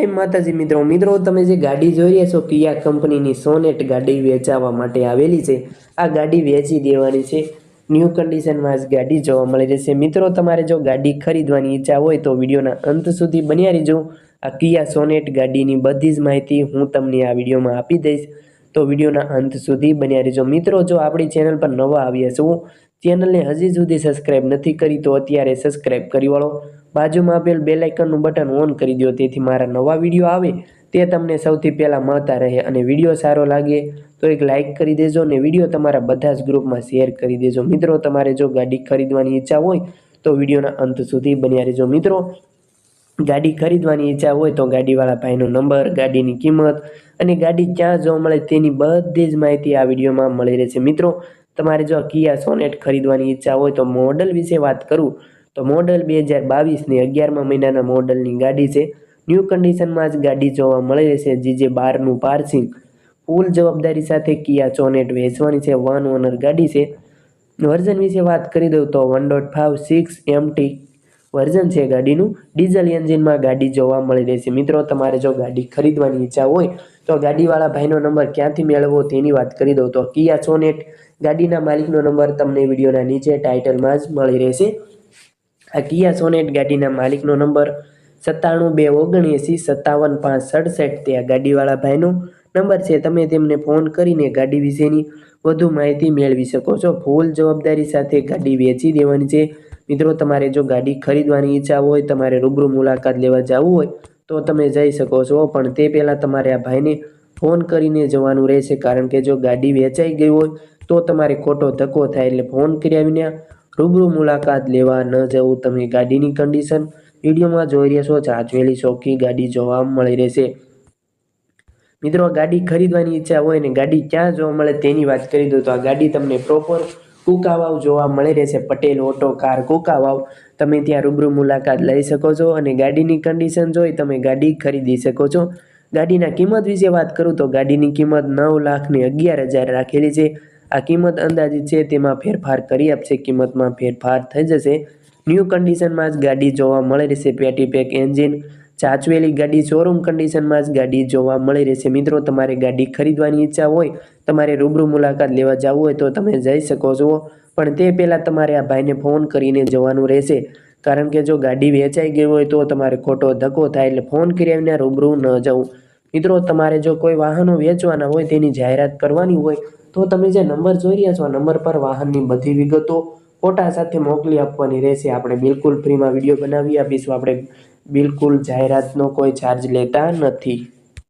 જય માતાજી મિત્રો મિત્રો, તમે જે ગાડી જોઈ રહ્યા છો, કિયા કંપનીની સોનેટ ગાડી વેચાવા માટે આવેલી છે, આ ગાડી વેચી દેવાની છે. ન્યૂ કન્ડિશનમાં જ ગાડી જોવા મળી રહેશે મિત્રો, તમારે જો ગાડી ખરીદવાની ઈચ્છા હોય તો વિડીયોના અંત સુધી બન્યા રહેજો. આ કિયા સોનેટ ગાડીની બધી જ માહિતી હું તમને આ વિડીયોમાં આપી દઈશ. તો વિડીયોના અંત સુધી બન્યા રહેજો. મિત્રો, જો આપણી ચેનલ પર નવા આવ્યા છો ચેનલને હજી સુધી સબસ્ક્રાઇબ નથી કરી તો અત્યારે સબસ્ક્રાઇબ કરી વાળો. બાજુમાં આપેલ બેલ આઇકનનું બટન ઓન કરી દો તેથી મારા નવા વીડિયો આવે તે તમને સૌથી પહેલાં મળતા રહે અને વીડિયો સારો લાગે તો એક લાઇક કરી દેજો અને વીડિયો તમારા બધા જ ગ્રુપમાં શેર કરી દેજો. મિત્રો, તમારે જો ગાડી ખરીદવાની ઈચ્છા હોય તો વિડીયોના અંત સુધી બન્યા રહેજો. મિત્રો, ગાડી ખરીદવાની ઈચ્છા હોય તો ગાડીવાળા ભાઈનો નંબર ગાડીની કિંમત અને ગાડી ક્યાં જોવા મળે તેની બધી જ માહિતી આ વિડીયોમાં મળી રહેશે. મિત્રો તમારે જો કિયા સોનેટ ખરીદવાની ઈચ્છા હોય તો મોડલ વિશે વાત કરું. તો મોડલ બે હજાર બાવીસની અગિયારમા મહિનાના મોડલની ગાડી છે. ન્યૂ કન્ડિશનમાં જ ગાડી જોવા મળી રહેશે, જીજે બારનું પાર્સિંગ. ફૂલ જવાબદારી સાથે કિયા સોનેટ વેચવાની છે, વન ઓનર ગાડી છે. વર્ઝન વિશે વાત કરી દઉં તો one dot five six MT version છે ગાડીનું. ડીઝલ એન્જિનમાં ગાડી જોવા મળી રહેશે મિત્રો, તમારે જો ગાડી ખરીદવાની ઈચ્છા હોય, તો ગાડીવાળા ભાઈનો નંબર ક્યાંથી મેળવવો તેની વાત કરી દઉં. તો કિયા સોનેટ, ગાડીના માલિકનો નંબર તમને વિડીયોના નીચે ટાઇટલમાં જ મળી રહેશે. આ કિયા સોનેટ ગાડીના માલિકનો નંબર સત્તાણું બે ઓગણએંસી સત્તાવન પાંચ સડસઠ તે આ ગાડીવાળા ભાઈનો નંબર છે. તમે તેમને ફોન કરીને ગાડી વિશેની વધુ માહિતી મેળવી શકો છો. ફૂલ જવાબદારી સાથે ગાડી વેચી દેવાની છે. મિત્રો, તમારે જો ગાડી ખરીદવાની ઈચ્છા હોય, તમારે રૂબરૂ મુલાકાત લેવા જવું હોય, તો તમે જઈ શકો છો. પણ તે પહેલાં તમારે આ ભાઈને ફોન કરીને જવાનું રહેશે. કારણ કે જો ગાડી વેચાઈ ગઈ હોય, તો તમારે ખોટો ધક્કો થાય એટલે ફોન કર્યા રૂબરૂ મુલાકાત લેવા ન જવું. તમે ગાડીની કન્ડિશન વિડીયોમાં જોઈ રહ્યા છો. જાજવેલી ચોખ્ખી ગાડી જોવા મળી રહેશે. મિત્રો ગાડી ખરીદવાની ઈચ્છા હોય ને ગાડી ક્યાં જોવા મળે તેની વાત કરી દો તો આ ગાડી તમને પ્રોપર કુકાવાવ જોવા મળી રહેશે પટેલ ઓટો, કાર, કુકાવાવ. તમે ત્યાં રૂબરૂ મુલાકાત લઈ શકો છો અને ગાડીની કન્ડિશન જોઈ તમે ગાડી ખરીદી શકો છો. ગાડીના કિંમત વિશે વાત કરું તો ગાડીની કિંમત નવ લાખની અગિયાર હજાર રાખેલી છે. આ કિંમત અંદાજિત છે તેમાં ફેરફાર કરી આપશે. કિંમતમાં ફેરફાર થઈ જશે. ન્યૂ કન્ડિશનમાં જ ગાડી જોવા મળી રહેશે. પેટી પેક એન્જિન ચાચવેલી ગાડી શોરૂમ કન્ડિશનમાં જ ગાડી જોવા મળી રહેશે. મિત્રો, તમારે ગાડી ખરીદવાની ઈચ્છા હોય, તમારે રૂબરૂ મુલાકાત લેવા જવું હોય તો તમે જઈ શકો છો. પણ તે પહેલાં તમારે આ ભાઈને ફોન કરીને જવાનું રહેશે. કારણ કે જો ગાડી વેચાઈ ગઈ હોય તો તમારે ખોટો ધક્કો થાય એટલે ફોન કરી વિના રૂબરૂ ન જવું. મિત્રો, તમારે જો કોઈ વાહનો વેચવાના હોય, તેની જાહેરાત કરવાની હોય, તો તમે જે નંબર જોઈ રહ્યા છો, આ નંબર પર વાહનની બધી વિગતો ફોટા સાથે મોકલી આપવાની રહેશે. આપણે બિલકુલ ફ્રીમાં વીડિયો બનાવી આપીશું. આપણે બિલકુલ જાહેરાતનો કોઈ ચાર્જ લેતા નથી.